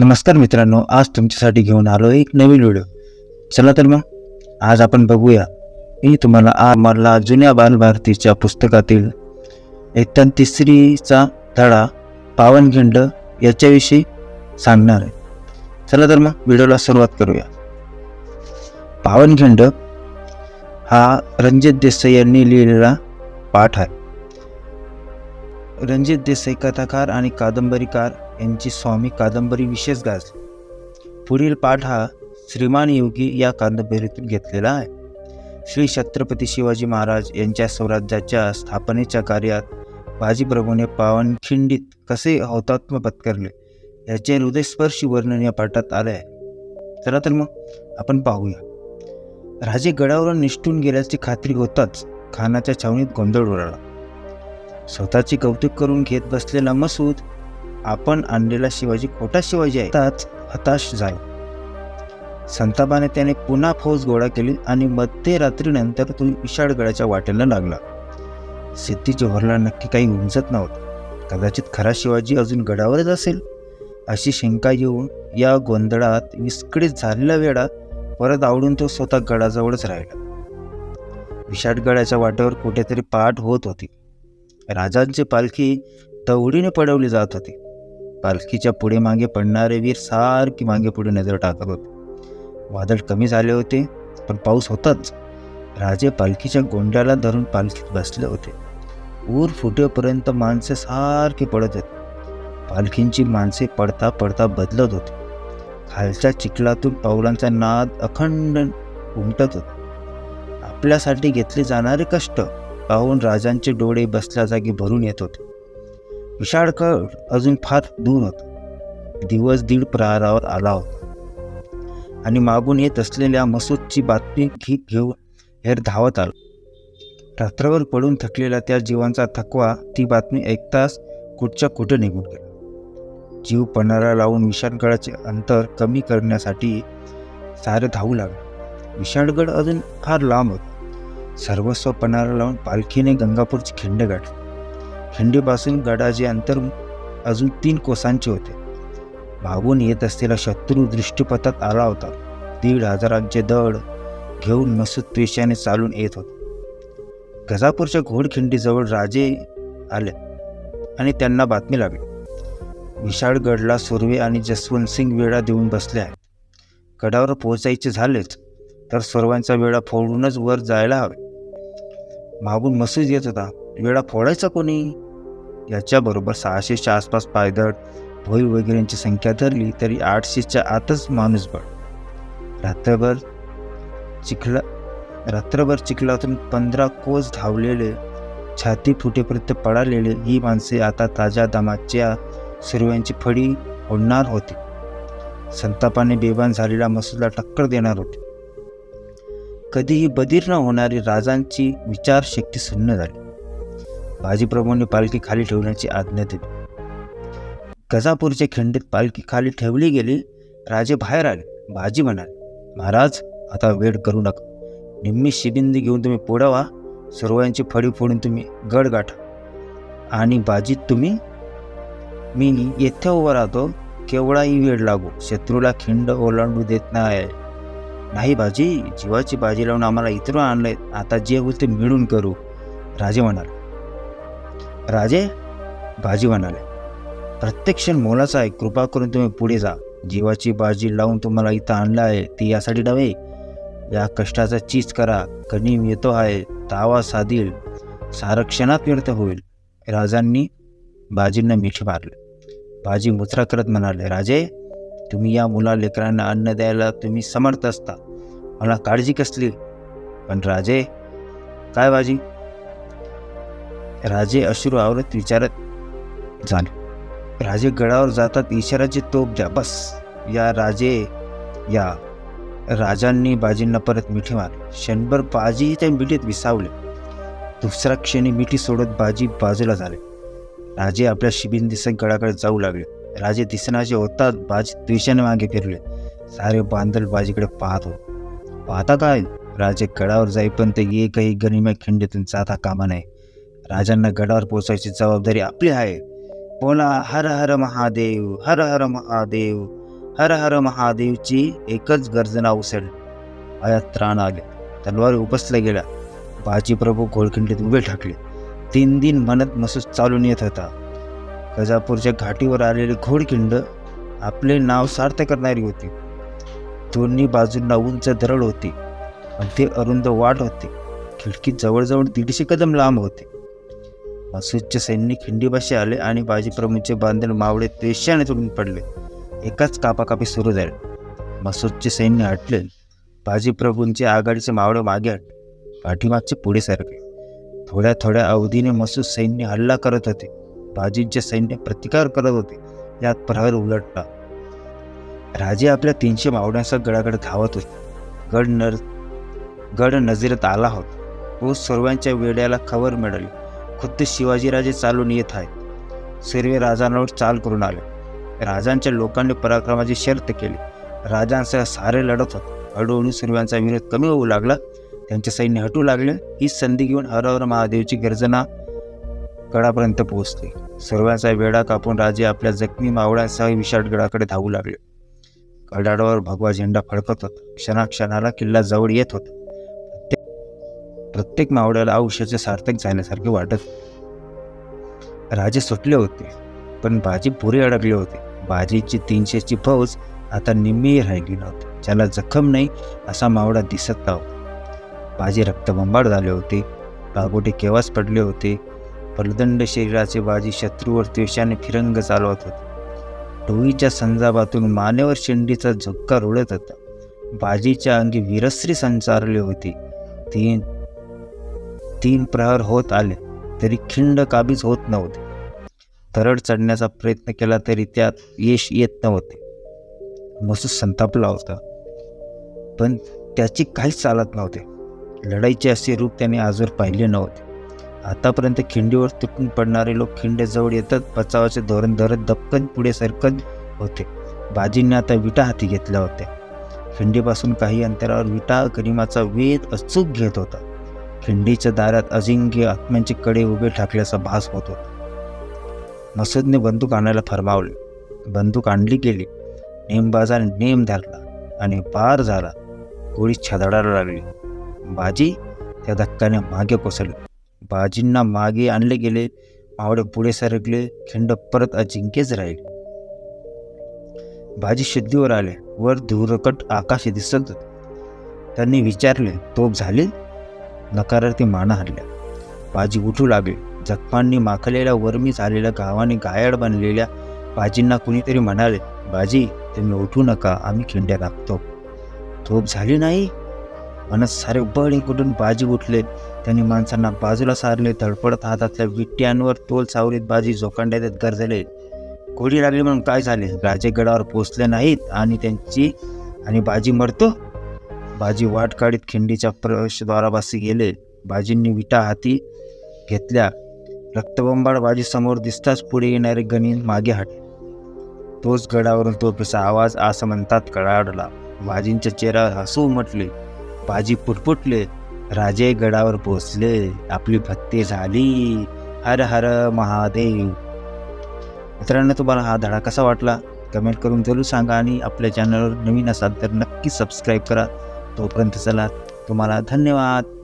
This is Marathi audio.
नमस्कार मित्रांनो आज तुमच्यासाठी घेऊन आलो एक नवीन व्हिडिओ चला तर मग आज आपण बघूया. मी तुम्हाला आज मला जुन्या बालभारतीच्या पुस्तकातील एकता तिसरीचा धडा पावनखिंड याच्याविषयी सांगणार आहे. चला तर मग व्हिडिओला सुरुवात करूया. पावनखिंड हा रणजित देसाई यांनी लिहिलेला पाठ आहे. रणजित देसाई कथाकार आणि कादंबरीकार यांची स्वामी कादंबरी विशेष गाजली. पुढील पाठ हा श्रीमान योगी या कादंबरीतून घेतलेला आहे. श्री छत्रपती शिवाजी महाराज यांच्या स्वराज्याच्या स्थापनेच्या कार्यात बाजीप्रभूने पावनखिंडीत कसे हौतात्म्य पत्करले याचे हृदयस्पर्शी वर्णन या पाठात आले आहे. चला तर मग आपण पाहूया. राजे गडावरून निष्ठून गेल्याची खात्री होताच खानाच्या छावणीत गोंधळ उडाला. स्वतःची कौतुक करून घेत बसलेला मसूद आपण आणलेला शिवाजी खोटा शिवाजी आहे त्याच हताश झाला. संतापाने त्याने पुन्हा फौज गोळा केली आणि मध्यरात्रीनंतर तो विशाळगडाच्या वाटेला लागला. सिद्धी जोहरला नक्की काही उमजत नव्हतं. कदाचित खरा शिवाजी अजून गडावरच असेल? अशी शंका येऊन या गोंधळात विस्कळीत झालेला वेळा परत आवडून तो स्वतः गडाजवळच राहिला. विशाळगडाच्या वाटेवर कुठेतरी पाठ होत होती. राजांची पालखी तवडीने पडवली जात होती. पालखीच्या पुढे मागे पडणारे वीर सारखी मागे पुढे नजर टाकत होते. वादळ कमी झाले होते पण पाऊस होताच. राजे पालखीच्या गोंड्याला धरून पालखीत बसले होते. ऊर फुटेपर्यंत माणसे सारखी पडत होती पालखींची माणसे पडता पडता बदलत होती. खालच्या चिखलातून पावलांचा नाद अखंड उमटत होता. आपल्यासाठी घेतले जाणारे कष्ट पाहून राजांचे डोळे बसल्या जागी भरून येत होते. विशाळकड अजून फार दूर होता. दिवस दीड प्रहारावर आला होता. आणि मागून येत असलेल्या मसूदची बातमी घी घेऊन हेर धावत आलो. रात्रभर पडून थकलेल्या त्या जीवांचा थकवा ती बातमी ऐकताच कुठच्या कुठं निघून गेला. जीव पणाला लावून विशाळगडाचे अंतर कमी करण्यासाठी सारे धावू लागले. विशाळगड अजून फार लांब होता. सर्वस्व पणाला लावून पालखीने गंगापूरची खिंड गाठली. खिंडीपासून गडाचे अंतर अजून तीन कोसांचे होते. भागून येत असलेला शत्रू दृष्टीपथात आला होता. दीड हजारांचे दड घेऊन मसूद त्वेषाने चालून येत होते. गजापूरच्या घोडखिंडीजवळ राजे आले आणि त्यांना बातमी लागली. विशाळगडला सुर्वे आणि जसवंत सिंग वेळा देऊन बसले आहेत. गडावर पोहोचायचे झालेच तर सर्वांचा वेळा फोडूनच वर जायला हवे. मागून मसूद येत होता. वेळा फोडायचा कोणी? याच्याबरोबर सहाशेच्या आसपास पायदळ भोई वगैरेंची संख्या धरली तरी आठशेच्या आतच माणूस बळ. रात्रभर चिखला रात्रभर चिखलातून पंधरा कोस धावलेले छाती फुटेपर्यंत पळालेले ही माणसे आता ताज्या दमाच्या सुरव्यांची फडी ओढणार होती. संतापाने बेभान झालेला मसूदला टक्कर देणार होते. कधीही बधीर न होणारी राजांची विचारशक्ती शून्य झाली. बाजीप्रभूंनी पालखी खाली ठेवण्याची आज्ञा दिली. गजापूरच्या खिंडीत पालखी खाली ठेवली गेली राजे बाहेर आले. बाजी म्हणाले महाराज आता वेळ करू नका. निम्मी शिबिंदी घेऊन तुम्ही पुढं व्हा. सर्वांची फडी फोडून तुम्ही गड गाठा. आणि बाजीत तुम्ही? मी येथे उभा राहतो. केवढाही वेळ लागू. शत्रूला खिंड ओलांडू देत नाही. नाही बाजी जीवाची बाजी लावून आम्हाला इथून आणलंय. आता जे होईल ते मिळून करू. राजे म्हणाले राजे बाजी म्हणाले प्रत्येक क्षण मोलाचा आहे. कृपा करून तुम्ही पुढे जा. जीवाची बाजी लावून तुम्हाला इथं आणलं आहे. ती यासाठी नव्हे. या कष्टाचा चीज करा. कणीम येतो आहे. तावा साधील. सारक्षणात व्यर्थ होईल. राजांनी बाजींना मिठी मारले. बाजी मुचरा करत म्हणाले राजे तुम्ही या मुला लेकरांना अन्न द्यायला तुम्ही समर्थ असता. मला काळजी कसली? पण राजे काय बाजी? राजे अश्रू आवरत विचारत झाले राजे गडावर जातात इशाराची तोप द्या बस. या राजे या राजांनी बाजींना परत मिठी मार. क्षणभर बाजी त्या मिठीत विसावले. दुसऱ्या क्षणी मिठी सोडत बाजी बाजूला झाले. राजे आपल्या शिबिंदीसक गडाकडे जाऊ लागले. राजे दिसनाचे होतात बाजी द्वेषाने मागे फिरले. सारे बांधल बाजीकडे पाहत होते. पाहता काय? राजे गडावर जाईपर्यंत एकही गनिम्या खिंडीतून जाता कामा नये. राजांना गडावर पोचायची जबाबदारी आपली आहे. बोला हर हर महादेव हर हर महादेव हर हर महादेवची एकच गर्जना उसळ. आयात त्राण आले. तलवार उपसल्या गेल्या. बाजीप्रभू घोळखिंडीत उभे ठाकले. तीन दिन म्हणत मसूस चालून येत होता. गजापूरच्या घाटीवर आलेली घोडखिंड आपले नाव सार्थ करणारी होती. दोन्ही बाजूंना उंच दरड होती. अगदी अरुंद वाट होती. खिडकी जवळजवळ दीडशे कदम लांब होते. मसूदचे सैनिक खिंडीपाशी आले आणि बाजीप्रभूंचे बांधेल मावळे तेशाने तुटून पडले. एकाच कापाकापी सुरू झाले. मसूदचे सैन्य हटले. बाजीप्रभूंचे आघाडीचे मावळे मागे हटले. पाठीमागचे पुढे सरकले. थोड्या थोड्या अवधीने मसूद सैन्य हल्ला करत होते. बाजींचे सैन्य प्रतिकार करत होते. यात प्रहर उलटला. राजे आपल्या तीनशे मावळ्यांसह गडागड धावत होते. गड नर गड नजरेत आला होता. तो सर्वांच्या वेड्याला खबर मिळाली. खुद्द शिवाजीराजे चालून येत आहेत. सर्व राजांवर चाल करून आले. राजांच्या लोकांनी पराक्रमाची शर्त केली. राजांसह सारे लढत होते. हळूहळू सर्वांचा विरोध कमी होऊ लागला. त्यांचे सैन्य हटू लागले. ही संधी घेऊन हरहर महादेवची गर्जना गडापर्यंत पोहोचली. सर्वांचा वेढा कापून राजे आपल्या जखमी मावळ्यांसह विशाळगडाकडे धावू लागले. गडाडावर भगवा झेंडा फडकत होता. क्षणाक्षणाला किल्ला जवळ येत होता. प्रत्येक मावड्याला मावळ्याला आयुष्याचे सार्थक झाल्यासारखे वाटत. राजे सुटले होते पण बाजी पुरे अडकले होते. बाजीची तीनशेची फौज आता निम्मी राहिली नव्हती. ज्याला जखम नाही असा मावळा दिसत नव्हता. बाजी रक्तबंबाळ झाले होते बागोटे केव्हाच पडले होते. फलदंड शरीराचे बाजी शत्रूवर त्वेषाने फिरंग चालवत होते. टोळीच्या संजाबातून मानेवर शेंडीचा झुक्का रुळत होता. बाजीच्या अंगी विरस्त्री संचारली होती. तीन तीन प्रहर होत आले तरी खिंड काबीज होत नव्हते. तरड चढण्याचा प्रयत्न केला तरी त्यात यश येत नव्हते. मसूद संतापला होता पण त्याची काहीच चालत नव्हते. लढाईचे असे रूप त्याने आजवर पाहिले नव्हते. आतापर्यंत खिंडीवर तुटून पडणारे लोक खिंडेजवळ येतात बचावाचे धोरण धरत दपकन पुढे सरकत होते. बाजींनी आता विटा हाती घेतल्या होत्या. खिंडीपासून काही अंतरावर विटा गरिमाचा वेध अचूक घेत होता. खिंडीच्या दारात अजिंक्य आत्म्यांचे कडे उभे ठाकल्याचा भास होत होता. मसूदने बंदूक आणायला फरमावले बंदूक आणली गेली. नेमबाजाने नेम धरला आणि पार झाला. गोळी छदाडायला लागली. बाजी त्या धक्क्याने मागे कोसळले. बाजींना मागे आणले गेले. मावळे पुढे सरकले. खिंड परत अजिंक्यच राहिले. बाजी शुद्धीवर आले. वर धुरकट आकाश दिसत होते. त्यांनी विचारले तोप झाली? नकारार्थी माना हरल्या. बाजी उठू लागले. जखमांनी माखलेल्या वर्मी झालेल्या गावाने गायड बनलेल्या बाजींना कुणीतरी म्हणाले बाजी तुम्ही उठू नका आम्ही खिंड्या राखतो तोप झाली नाही? म्हणत सारे बळ कुठून बाजी उठले? त्यांनी माणसांना बाजूला सारले धडपडत हातातल्या विट्ट्यांवर तोल सावरीत बाजी जोकांड्यात गरजले. गोळी लागली म्हणून काय झाले? राजे गडावर पोचले नाहीत आणि त्यांची आणि बाजी मरतो? बाजी वाट काढीत खिंडीच्या प्रवेशद्वारापाशी गेले. बाजींनी विटा हाती घेतल्या. रक्तबंबाळ बाजी समोर दिसताच पुढे येणारे गणिन मागे हट तोच गडावरून तोफेचा आवाज असं म्हणतात कडाडला. बाजींच्या चेहरा हसू उमटले. बाजी पुटपुटले. राजे गडावर पोचले आपली भक्ती झाली. हर हर महादेव. मित्रांनो तुम्हाला हा धडा कसा वाटला? कमेंट करून जरूर सांगा आणि आपल्या चॅनलवर नवीन असाल तर नक्की सबस्क्राईब करा. तोपर्यंत चला. तुम्हाला धन्यवाद.